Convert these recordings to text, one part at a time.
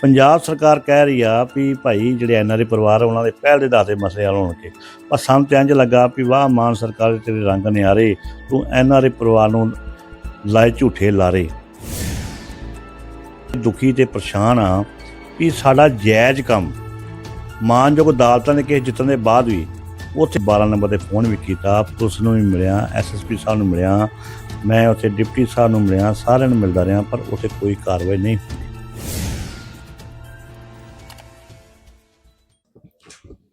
ਪੰਜਾਬ ਸਰਕਾਰ ਕਹਿ ਰਹੀ ਆ ਵੀ ਭਾਈ ਜਿਹੜੇ ਐਨਆਰਏ ਪਰਿਵਾਰ ਆ, ਉਹਨਾਂ ਦੇ ਪਹਿਲ ਦੇ ਦਾਤੇ ਮਸਲੇ ਹੱਲ ਹੋਣਗੇ ਪਰ ਸਾਨੂੰ ਤੇ ਇੰਝ ਲੱਗਾ ਵੀ ਵਾਹ ਮਾਨ ਸਰਕਾਰ ਦੇ ਤੇਰੇ ਰੰਗ ਨਿਆਰੇ ਤੂੰ ਐਨਆਰਏ ਪਰਿਵਾਰ ਨੂੰ ਲਾਏ ਝੂਠੇ ਲਾਰੇ। ਦੁਖੀ ਤੇ ਪਰੇਸ਼ਾਨ ਆ ਵੀ ਸਾਡਾ ਜਾਇਜ਼ ਕੰਮ ਮਾਨਯੋਗ ਅਦਾਲਤਾਂ ਨੇ ਕੇਸ ਜਿੱਤਣ ਦੇ ਬਾਅਦ ਵੀ ਉੱਥੇ 12 ਨੰਬਰ ਤੇ ਫੋਨ ਵੀ ਕੀਤਾ ਪੁਲਿਸ ਨੂੰ ਵੀ ਮਿਲਿਆ ਐਸਐਸਪੀ ਸਾਹਿਬ ਨੂੰ ਮਿਲਿਆ ਮੈਂ ਉੱਥੇ ਡਿਪਟੀ ਸਾਹਿਬ ਨੂੰ ਮਿਲਿਆ ਸਾਰਿਆਂ ਨੂੰ ਮਿਲਦਾ ਰਿਹਾ ਪਰ ਉੱਥੇ ਕੋਈ ਕਾਰਵਾਈ ਨਹੀਂ ਹੋਈ।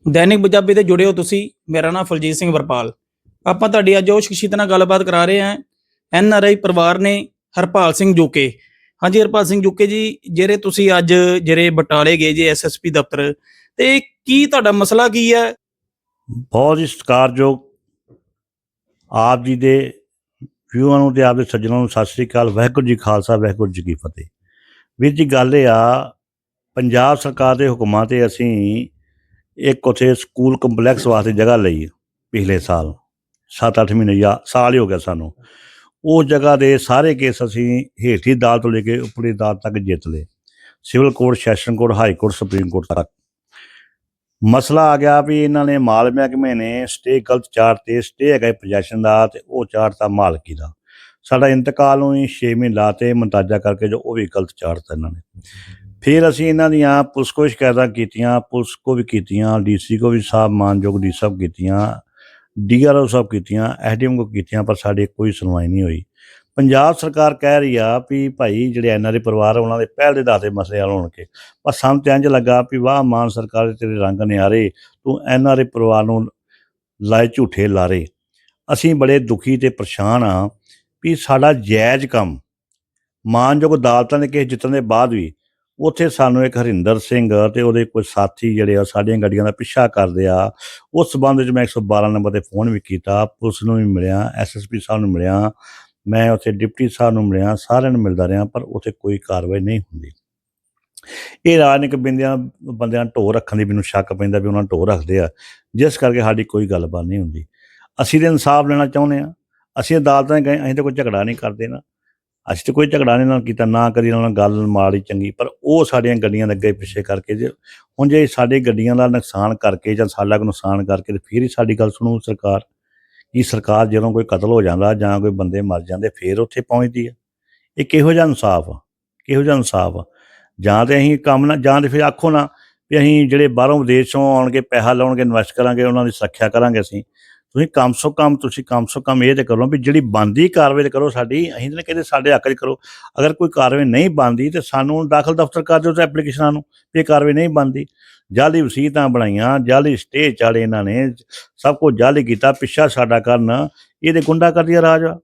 ਦੈਨਿਕ ਪੰਜਾਬੀ ਤੇ ਜੁੜੇ ਹੋ ਤੁਸੀਂ। ਮੇਰਾ ਨਾਮ ਫਲਜੀਤ ਸਿੰਘ ਵਰਪਾਲ। ਆਪਾਂ ਤੁਹਾਡੀ ਅੱਜ ਉਹ ਸ਼ਖਸੀਅਤ ਨਾਲ ਗੱਲਬਾਤ ਕਰਾ ਰਹੇ ਹਾਂ। ਐਨ ਆਰ ਆਈ ਪਰਿਵਾਰ ਨੇ ਹਰਪਾਲ ਸਿੰਘ ਜੋਕੇ। ਹਾਂਜੀ ਹਰਪਾਲ ਸਿੰਘ ਜੋਕੇ ਜੀ, ਜਿਹੜੇ ਤੁਸੀਂ ਅੱਜ ਜਿਹੜੇ ਬਟਾਲੇ ਗਏ ਜੀ ਐਸਐਸਪੀ ਦਫ਼ਤਰ, ਤੇ ਕੀ ਤੁਹਾਡਾ ਮਸਲਾ ਕੀ ਹੈ? ਬਹੁਤ ਹੀ ਸਤਿਕਾਰਯੋਗ ਆਪ ਜੀ ਦੇ ਵਿਊਆਂ ਨੂੰ ਤੇ ਆਪ ਦੇ ਸੱਜਣਾਂ ਨੂੰ ਸਤਿ ਸ੍ਰੀ ਅਕਾਲ, ਵਾਹਿਗੁਰੂ ਜੀ ਖਾਲਸਾ, ਵਾਹਿਗੁਰੂ ਜੀ ਕੀ ਫਤਿਹ। ਵੀਰ ਜੀ, ਗੱਲ ਇਹ ਆ, ਪੰਜਾਬ ਸਰਕਾਰ ਦੇ ਹੁਕਮਾਂ ਤੇ ਅਸੀਂ ਇੱਕ ਉਥੇ ਸਕੂਲ ਕੰਪਲੈਕਸ ਵਾਸਤੇ ਜਗ੍ਹਾ ਲਈ ਪਿਛਲੇ ਸਾਲ 7-8 ਮਹੀਨੇ ਜਾਂ ਸਾਲ ਹੀ ਹੋ ਗਿਆ ਸਾਨੂੰ। ਉਹ ਜਗ੍ਹਾ ਦੇ ਸਾਰੇ ਕੇਸ ਅਸੀਂ ਹੇਠਲੀ ਅਦਾਲਤ ਤੋਂ ਲੈ ਕੇ ਉੱਪਰੀ ਅਦਾਲਤ ਤੱਕ ਜਿੱਤ ਲਏ। Civil court, session court, high court, supreme court ਤੱਕ। ਮਸਲਾ ਆ ਗਿਆ ਵੀ ਇਹਨਾਂ ਨੇ ਮਾਲ ਮਹਿਕਮੇ ਨੇ ਸਟੇ ਗਲਤ ਚਾਰਟ ਤੇ ਸਟੇ ਹੈਗਾ ਪੋਜੈਸ਼ਨ ਦਾ ਤੇ ਉਹ ਚਾਰਟ ਤਾਂ ਮਾਲਕੀ ਦਾ। ਸਾਡਾ ਇੰਤਕਾਲ ਨੂੰ ਹੀ 6 ਮਹੀਨੇ ਲਾਤੇ ਮੁੰਤਾਜਾ ਕਰਕੇ ਜੋ ਉਹ ਵੀ ਗਲਤ ਚਾਰਟ ਇਹਨਾਂ ਨੇ। ਫਿਰ ਅਸੀਂ ਇਹਨਾਂ ਦੀਆਂ ਪੁਲਿਸ ਕੋ ਸ਼ਿਕਾਇਤਾਂ ਕੀਤੀਆਂ ਪੁਲਿਸ ਕੋ ਵੀ ਕੀਤੀਆਂ ਡੀਸੀ ਕੋ ਵੀ ਸਾਹਿਬ ਮਾਨਯੋਗ ਡੀ ਸਾਹਿਬ ਕੀਤੀਆਂ ਡੀਆਰਓ ਸਾਹਿਬ ਕੀਤੀਆਂ ਐਸਡੀਐਮ ਕੋ ਕੀਤੀਆਂ ਪਰ ਸਾਡੀ ਕੋਈ ਸੁਣਵਾਈ ਨਹੀਂ ਹੋਈ। ਪੰਜਾਬ ਸਰਕਾਰ ਕਹਿ ਰਹੀ ਆ ਵੀ ਭਾਈ ਜਿਹੜੇ ਐਨਆਰਏ ਪਰਿਵਾਰ ਆ, ਉਹਨਾਂ ਦੇ ਪਹਿਲ ਦੇ ਦਾਤੇ ਮਸਲੇ ਹੱਲ ਹੋਣਗੇ। ਪਰ ਸਾਨੂੰ ਤੇ ਇੰਝ ਲੱਗਾ ਵੀ ਵਾਹ ਮਾਨ ਸਰਕਾਰ ਦੇ ਤੇਰੇ ਰੰਗ ਨਿਆਰੇ ਤੂੰ ਐਨਆਰਏ ਪਰਿਵਾਰ ਨੂੰ ਲਾਏ ਝੂਠੇ ਲਾਰੇ। ਅਸੀਂ ਬੜੇ ਦੁਖੀ ਤੇ ਪਰੇਸ਼ਾਨ ਆ ਵੀ ਸਾਡਾ ਜਾਇਜ਼ ਕੰਮ ਮਾਨਯੋਗ ਅਦਾਲਤਾਂ ਦੇ ਕੇਸ ਜਿੱਤਣ ਦੇ ਬਾਅਦ ਵੀ ਉੱਥੇ ਸਾਨੂੰ ਇੱਕ ਹਰਿੰਦਰ ਸਿੰਘ ਤੇ ਉਹਦੇ ਕੋਈ ਸਾਥੀ ਜਿਹੜੇ ਆ, ਸਾਡੀਆਂ ਗੱਡੀਆਂ ਦਾ ਪਿੱਛਾ ਕਰਦੇ ਆ। ਉਸ ਸਬੰਧ ਵਿੱਚ ਮੈਂ 112 ਨੰਬਰ ਤੇ ਫੋਨ ਵੀ ਕੀਤਾ, ਪੁਲਿਸ ਨੂੰ ਵੀ ਮਿਲਿਆ ਐਸਐਸਪੀ ਸਾਹਿਬ ਨੂੰ ਮਿਲਿਆ। ਮੈਂ ਉੱਥੇ ਡਿਪਟੀ ਸਾਹਿਬ ਨੂੰ ਮਿਲਿਆ, ਸਾਰਿਆਂ ਨੂੰ ਮਿਲਦਾ ਰਿਹਾ, ਪਰ ਉੱਥੇ ਕੋਈ ਕਾਰਵਾਈ ਨਹੀਂ ਹੁੰਦੀ। ਇਹ ਰਾਜਨੀਤਿਕ ਬੰਦਿਆਂ ਬੰਦਿਆਂ ਢੋ ਰੱਖਣ ਦੀ ਮੈਨੂੰ ਸ਼ੱਕ ਪੈਂਦਾ ਵੀ ਉਹਨਾਂ ਢੋ ਰੱਖਦੇ ਆ। ਜਿਸ ਕਰਕੇ ਸਾਡੀ ਕੋਈ ਗੱਲਬਾਤ ਨਹੀਂ ਹੁੰਦੀ। ਅਸੀਂ ਤੇ ਇਨਸਾਫ ਲੈਣਾ ਚਾਹੁੰਦੇ ਆ। ਅਸੀਂ ਅਦਾਲਤਾਂ ਗਏ, ਅਸੀਂ ਤਾਂ ਕੋਈ ਝਗੜਾ ਨਹੀਂ ਕਰਦੇ ਨਾ। ਅਸੀਂ ਤਾਂ ਕੋਈ ਝਗੜਾ ਨਹੀਂ ਨਾਲ ਕੀਤਾ, ਨਾ ਕਦੀ ਉਹਨਾਂ ਨਾਲ ਗੱਲ ਮਾੜੀ ਚੰਗੀ, ਪਰ ਉਹ ਸਾਡੀਆਂ ਗੱਡੀਆਂ ਦੇ ਅੱਗੇ ਪਿੱਛੇ ਕਰਕੇ ਜੇ ਹੁਣ ਜੇ ਸਾਡੇ ਗੱਡੀਆਂ ਦਾ ਨੁਕਸਾਨ ਕਰਕੇ ਜਾਂ ਸਾਡਾ ਕੋਈ ਨੁਕਸਾਨ ਕਰਕੇ ਤੇ ਫਿਰ ਹੀ ਸਾਡੀ ਗੱਲ ਸੁਣੂ ਸਰਕਾਰ, ਕਿ ਸਰਕਾਰ ਜਦੋਂ ਕੋਈ ਕਤਲ ਹੋ ਜਾਂਦਾ ਜਾਂ ਕੋਈ ਬੰਦੇ ਮਰ ਜਾਂਦੇ ਫਿਰ ਉੱਥੇ ਪਹੁੰਚਦੀ ਹੈ ਇਹ ਕਿਹੋ ਜਿਹਾ ਇਨਸਾਫ ਆ, ਕਿਹੋ ਜਿਹਾ ਇਨਸਾਫ ਆ। ਜਾਂ ਤੇ ਅਸੀਂ ਕੰਮ ਨਾ, ਜਾਂ ਤੇ ਫਿਰ ਆਖੋ ਨਾ ਵੀ ਅਸੀਂ ਜਿਹੜੇ ਬਾਹਰੋਂ ਵਿਦੇਸ਼ੋਂ ਆਉਣਗੇ, ਪੈਸਾ ਲਾਉਣਗੇ ਇਨਵੈਸਟ ਕਰਾਂਗੇ, ਉਹਨਾਂ ਦੀ ਸੁਰੱਖਿਆ ਕਰਾਂਗੇ ਅਸੀਂ। ਤੁਸੀਂ ਕਮ ਸੋ ਕਮ, ਤੁਸੀਂ ਕਮ ਸੋ ਕਮ ਇਹ ਤੇ ਕਰੋ ਵੀ ਜਿਹੜੀ ਬੰਦੀ ਕਾਰਵਾਈ ਤੇ ਕਰੋ ਸਾਡੀ, ਅਸੀਂ ਤਾਂ ਕਹਿੰਦੇ ਸਾਡੇ ਹੱਕ 'ਚ ਕਰੋ। ਅਗਰ ਕੋਈ ਕਾਰਵਾਈ ਨਹੀਂ ਬੰਦੀ ਤੇ ਸਾਨੂੰ ਦਾਖਲ ਦਫ਼ਤਰ ਕਰ ਦਿਓ ਤੇ ਐਪਲੀਕੇਸ਼ਨਾਂ ਨੂੰ ਇਹ ਕਾਰਵਾਈ ਨਹੀਂ ਬੰਦੀ ਜਾਲੀ ਵਸੀਤਾਂ ਬਣਾਈਆਂ ਜਾਲੀ ਸਟੇਜ ਚਾੜੇ ਇਹਨਾਂ ਨੇ, ਸਭ ਕੁਝ ਜਾਲੀ ਕੀਤਾ, ਪਿੱਛਾ ਸਾਡਾ ਕਰਨ, ਇਹਦੇ ਗੁੰਡਾ ਕਰਦੀ ਰਾਜ ਆ।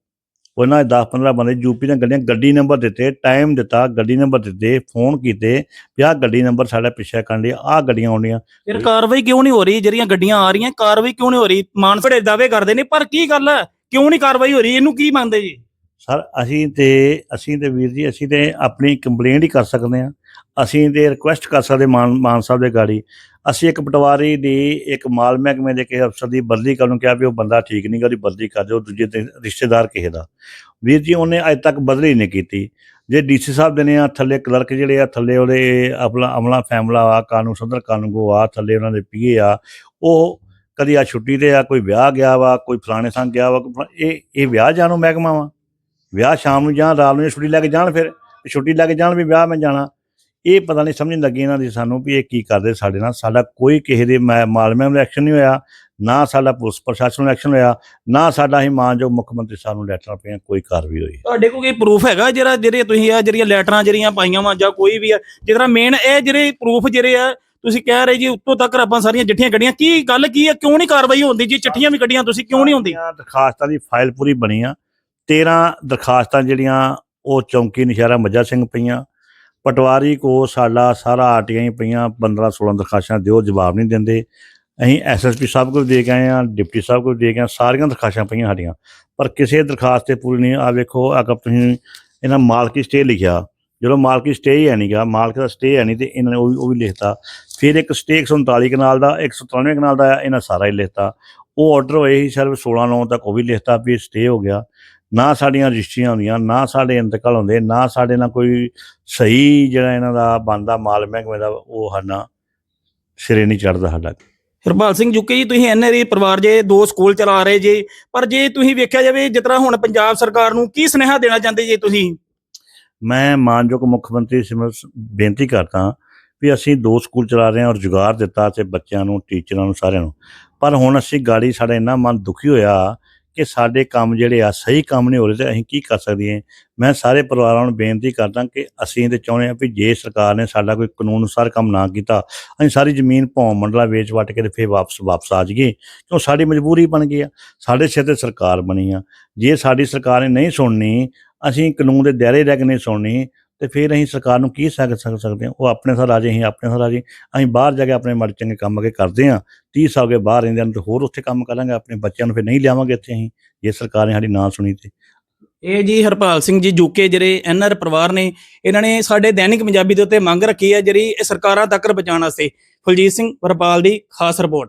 ਉਹਨਾਂ 10 15 ਬੰਦੇ ਯੂਪੀ ਦੀਆਂ ਗੱਡੀਆਂ ਗੱਡੀ ਨੰਬਰ ਦਿੱਤੇ ਟਾਈਮ ਦਿੱਤਾ ਗੱਡੀ ਨੰਬਰ ਦਿੱਤੇ ਫੋਨ ਕੀਤੇ ਵੀ ਆਹ ਗੱਡੀ ਨੰਬਰ ਸਾਡਾ ਪਿੱਛਾ ਕਰਨ ਲਈ ਆਹ ਗੱਡੀਆਂ ਆਉਂਦੀਆਂ ਫਿਰ ਕਾਰਵਾਈ ਕਿਉਂ ਨਹੀਂ ਹੋ ਰਹੀ? ਜਿਹੜੀਆਂ ਗੱਡੀਆਂ ਆ ਰਹੀਆਂ ਕਾਰਵਾਈ ਕਿਉਂ ਨਹੀਂ ਹੋ ਰਹੀ? ਮਾਨਸੜੇ ਦਾਅਵੇ ਕਰਦੇ ਨੇ ਪਰ ਕੀ ਗੱਲ ਹੈ? ਕਿਉਂ ਨਹੀਂ ਕਾਰਵਾਈ ਹੋ ਰਹੀ? ਇਹਨੂੰ ਕੀ ਮੰਨਦੇ ਜੀ? ਸਰ ਅਸੀਂ ਤੇ ਅਸੀਂ ਤੇ ਵੀਰ ਜੀ ਅਸੀਂ ਤੇ ਆਪਣੀ ਕੰਪਲੇਂਟ ਹੀ ਕਰ ਸਕਦੇ ਹਾਂ। ਅਸੀਂ ਤੇ ਰਿਕੁਐਸਟ ਕਰ ਸਕਦੇ ਮਾਨ ਮਾਨ ਸਾਹਿਬ ਦੇ ਗਾੜੀ। ਅਸੀਂ ਇੱਕ ਪਟਵਾਰੀ ਦੀ ਇੱਕ ਮਾਲ ਮਹਿਕਮੇ ਦੇ ਕਿਸੇ ਅਫਸਰ ਦੀ ਬਦਲੀ ਕਰਨ ਨੂੰ ਕਿਹਾ ਵੀ ਉਹ ਬੰਦਾ ਠੀਕ ਨਹੀਂ ਗਾ, ਉਹਦੀ ਬਦਲੀ ਕਰ ਦਿਓ, ਦੂਜੇ ਤੇ ਰਿਸ਼ਤੇਦਾਰ ਕਿਸੇ ਦਾ। ਵੀਰ ਜੀ, ਉਹਨੇ ਅਜੇ ਤੱਕ ਬਦਲੀ ਨਹੀਂ ਕੀਤੀ। ਜੇ ਡੀਸੀ ਸਾਹਿਬ ਦੇ ਨੇ ਆ, ਥੱਲੇ ਕਲਰਕ ਜਿਹੜੇ ਆ, ਥੱਲੇ ਉਹਦੇ ਆਪਣਾ ਅਮਲਾ ਫੈਮਲਾ ਆ, ਕਾਨੂੰਨ ਸਦਰ ਕਾਨੂੰਗੋ ਆ, ਥੱਲੇ ਉਹਨਾਂ ਦੇ ਪੀਏ ਆ, ਉਹ ਕਦੀ ਆ ਛੁੱਟੀ ਤੇ ਆ, ਕੋਈ ਵਿਆਹ ਗਿਆ ਵਾ, ਕੋਈ ਫਲਾਣੇ ਥਾਂ ਗਿਆ ਵਾ ਇਹ ਇਹ ਵਿਆਹ ਜਾਣੂ ਮਹਿਕਮਾ ਵਾ। ਵਿਆਹ ਸ਼ਾਮ ਨੂੰ ਜਾਂ ਰਾਤ ਨੂੰ ਛੁੱਟੀ ਲੈ ਕੇ ਜਾਣ ਫਿਰ, ਛੁੱਟੀ ਲੈ ਕੇ ਜਾਣ ਵੀ ਵਿਆਹ ਮੈਂ ਜਾਣਾ। ਇਹ ਪਤਾ ਨਹੀਂ ਸਮਝ ਨਹੀਂ ਲੱਗੀ ਇਹਨਾਂ ਦੀ ਸਾਨੂੰ ਵੀ ਇਹ ਕੀ ਕਰਦੇ ਸਾਡੇ ਨਾਲ। ਸਾਡਾ ਕੋਈ ਕਿਸੇ ਦੇ ਮਾ- ਮਾਲਮਿਆਂ ਨੂੰ ਐਕਸ਼ਨ ਨਹੀਂ ਹੋਇਆ ਨਾ ਸਾਡਾ ਪੁਲਿਸ ਪ੍ਰਸ਼ਾਸਨ ਨੂੰ ਐਕਸ਼ਨ ਹੋਇਆ ਨਾ ਸਾਡਾ ਹੀ ਮਾਨਯੋਗ ਮੁੱਖ ਮੰਤਰੀ ਸਾਹਿਬ ਨੂੰ ਲੈਟਰ ਪਏ ਕੋਈ ਕਾਰਵਾਈ ਹੋਈ। ਤੁਹਾਡੇ ਕੋਲ ਕੋਈ ਪ੍ਰੂਫ ਹੈਗਾ ਜਿਹੜਾ ਜਿਹੜੇ ਤੁਸੀਂ ਆ ਜਿਹੜੀਆਂ ਲੈਟਰਾਂ ਜਿਹੜੀਆਂ ਪਾਈਆਂ ਵਾ ਜਾਂ ਕੋਈ ਵੀ ਆ? ਜਿਹੜਾ ਮੇਨ ਇਹ ਜਿਹੜੇ ਪ੍ਰੂਫ ਜਿਹੜੇ ਆ ਤੁਸੀਂ ਕਹਿ ਰਹੇ ਜੀ ਉੱਤੋਂ ਤੱਕ ਆਪਾਂ ਸਾਰੀਆਂ ਚਿੱਠੀਆਂ ਕੱਢੀਆਂ। ਕੀ ਗੱਲ ਕੀ ਆ? ਕਿਉਂ ਨਹੀਂ ਕਾਰਵਾਈ ਹੁੰਦੀ ਜੀ? ਚਿੱਠੀਆਂ ਵੀ ਕੱਢੀਆਂ ਤੁਸੀਂ ਕਿਉਂ ਨਹੀਂ ਹੁੰਦੀ? ਦਰਖਾਸਤਾਂ ਦੀ ਫਾਈਲ ਪੂਰੀ ਬਣੀ ਆ। 13 ਦਰਖਾਸਤਾਂ ਜਿਹੜੀਆਂ ਉਹ ਚੌਂਕੀ ਨਸ਼ਹਿਰਾ ਮੱਜਾ ਸਿੰਘ ਪਈਆਂ। ਪਟਵਾਰੀ ਕੋ ਸਾਡਾ ਸਾਰਾ ਆਰਟੀਆਂ ਹੀ ਪਈਆਂ 15 16 ਦਰਖਾਸਤਾਂ ਦਿਓ ਜਵਾਬ ਨਹੀਂ ਦਿੰਦੇ। ਅਸੀਂ ਐਸਐਸਪੀ ਸਾਹਿਬ ਕੋਲ ਦੇ ਕੇ ਆਏ ਆ ਡਿਪਟੀ ਸਾਹਿਬ ਕੋਲ ਦੇ ਕੇ ਆਏ ਸਾਰੀਆਂ ਦਰਖਾਸਤਾਂ ਪਈਆਂ ਸਾਡੀਆਂ। ਪਰ ਕਿਸੇ ਦਰਖਾਸਤ ਤੇ ਪੂਰੀ ਨਹੀਂ ਆ ਵੇਖੋ ਅਗਰ ਤੁਸੀਂ ਇਹਨਾਂ ਮਾਲਕੀ ਸਟੇ ਲਿਖਿਆ। ਜਦੋਂ ਮਾਲਕੀ ਸਟੇ ਹੀ ਹੈ ਨਹੀਂਗਾ ਮਾਲਕ ਦਾ ਸਟੇ ਹੈ ਨਹੀਂ ਤੇ ਇਹਨਾਂ ਨੇ ਉਹ ਵੀ ਉਹ ਵੀ ਲਿਖਤਾ। ਫਿਰ ਇੱਕ ਸਟੇ 139 ਕਨਾਲ ਦਾ 193 ਕਨਾਲ ਦਾ ਆ, ਇਹਨਾਂ ਸਾਰਾ ਹੀ ਲਿਖਤਾ। ਉਹ ਆਰਡਰ ਹੋਏ ਸੀ ਸਿਰਫ 16 9 ਤੱਕ ਉਹ ਵੀ ਲਿਖਤਾ ਵੀ ਸਟੇ ਹੋ ਗਿਆ। ਨਾ ਸਾਡੀਆਂ ਰਜਿਸਟਰੀਆਂ ਹੁੰਦੀਆਂ ਨਾ ਸਾਡੇ ਇੰਤਕਾਲ ਹੁੰਦੇ ਨਾ ਸਾਡੇ ਨਾਲ ਕੋਈ ਸਹੀ ਜਿਹੜਾ ਇਹਨਾਂ ਦਾ ਬੰਦਾ ਮਾਲ ਮਹਿਕਮੇ ਦਾ ਉਹ ਹਨਾ ਸਿਰੇ ਨਹੀਂ ਚੜਦਾ ਸਾਡਾ। ਹਰਪਾਲ ਸਿੰਘ ਜੁਕੇ ਜੀ ਤੁਸੀਂ ਐਨਆਰਆਈ ਪਰਿਵਾਰ ਜੇ ਦੋ ਸਕੂਲ ਚਲਾ ਰਹੇ ਜੇ ਪਰ ਜੇ ਤੁਸੀਂ ਵੇਖਿਆ ਜਾਵੇ ਜਿਸ ਤਰ੍ਹਾਂ ਹੁਣ ਪੰਜਾਬ ਸਰਕਾਰ ਨੂੰ ਕੀ ਸੁਨੇਹਾ ਦੇਣਾ ਚਾਹੁੰਦੇ ਜੇ ਤੁਸੀਂ? ਮੈਂ ਮਾਨਯੋਗ ਮੁੱਖ ਮੰਤਰੀ ਸਿਮਰ ਬੇਨਤੀ ਕਰਦਾ ਵੀ ਅਸੀਂ ਦੋ ਸਕੂਲ ਚਲਾ ਰਹੇ ਹਾਂ ਔਰ ਜੁਗਾੜ ਦਿੱਤਾ ਤੇ ਬੱਚਿਆਂ ਨੂੰ ਟੀਚਰਾਂ ਨੂੰ ਸਾਰਿਆਂ ਨੂੰ। ਪਰ ਹੁਣ ਅਸੀਂ ਗਾੜੀ ਸਾਡਾ ਇੰਨਾ ਮਨ ਦੁਖੀ ਹੋਇਆ ਕਿ ਸਾਡੇ ਕੰਮ ਜਿਹੜੇ ਆ ਸਹੀ ਕੰਮ ਨਹੀਂ ਹੋ ਰਹੇ ਤੇ ਅਸੀਂ ਕੀ ਕਰ ਸਕਦੇ ਹਾਂ ਮੈਂ ਸਾਰੇ ਪਰਿਵਾਰਾਂ ਨੂੰ ਬੇਨਤੀ ਕਰਦਾ ਕਿ ਅਸੀਂ ਤੇ ਚਾਹੁੰਦੇ ਹਾਂ ਵੀ ਜੇ ਸਰਕਾਰ ਨੇ ਸਾਡਾ ਕੋਈ ਕਾਨੂੰਨ ਅਨੁਸਾਰ ਕੰਮ ਨਾ ਕੀਤਾ, ਅਸੀਂ ਸਾਰੀ ਜ਼ਮੀਨ ਭੌਂ ਮੰਡਲਾ ਵੇਚ ਵਟ ਕੇ ਤੇ ਫੇਰ ਵਾਪਸ ਵਾਪਸ ਆ ਜਾਈਏ। ਕਿਉਂ? ਸਾਡੀ ਮਜਬੂਰੀ ਬਣ ਗਈ ਆ। ਸਾਡੇ ਸਿਰ ਤੇ ਸਰਕਾਰ ਬਣੀ ਆ। ਜੇ ਸਾਡੀ ਸਰਕਾਰ ਨੇ ਨਹੀਂ ਸੁਣਨੀ, ਅਸੀਂ ਕਾਨੂੰਨ ਦੇ ਦਾਇਰੇ ਰਹਿ ਕੇ ਨਹੀਂ ਸੁਣਨੀ ਤੇ ਫਿਰ ਅਸੀਂ ਸਰਕਾਰ ਨੂੰ ਕੀ ਸਕ ਸਕ ਸਕਦੇ ਹਾਂ? ਉਹ ਆਪਣੇ ਸਾਲ ਰਾਜੇ ਅਸੀਂ ਆਪਣੇ ਸਾਲ ਰਾਜੇ ਅਸੀਂ ਬਾਹਰ ਜਾ ਕੇ ਆਪਣੇ ਮਰ ਚੰਗੇ ਕੰਮ ਅਗੇ ਕਰਦੇ ਹਾਂ। 30 ਸਾਲ ਕੇ ਬਾਹਰ ਰਹਿੰਦੇ ਹਨ ਤੇ ਹੋਰ ਉੱਥੇ ਕੰਮ ਕਰਾਂਗੇ, ਆਪਣੇ ਬੱਚਿਆਂ ਨੂੰ ਫਿਰ ਨਹੀਂ ਲਿਆਵਾਂਗੇ ਇੱਥੇ ਅਸੀਂ, ਜੇ ਸਰਕਾਰ ਨੇ ਸਾਡੀ ਨਾ ਸੁਣੀ ਤੇ। ਇਹ ਜੀ ਹਰਪਾਲ ਸਿੰਘ ਜੀ ਜੂਕੇ ਜਿਹੜੇ ਐਨਆਰ ਪਰਿਵਾਰ ਨੇ, ਇਹਨਾਂ ਨੇ ਸਾਡੇ ਦੈਨਿਕ ਪੰਜਾਬੀ ਦੇ ਉੱਤੇ ਮੰਗ ਰੱਖੀ ਹੈ ਜਿਹੜੀ ਇਹ ਸਰਕਾਰਾਂ ਤੱਕ ਪਹੁੰਚਾਉਣ ਵਾਸਤੇ। ਫੁਲਜੀਤ ਸਿੰਘ ਹਰਪਾਲ ਦੀ ਖਾਸ ਰਿਪੋਰਟ।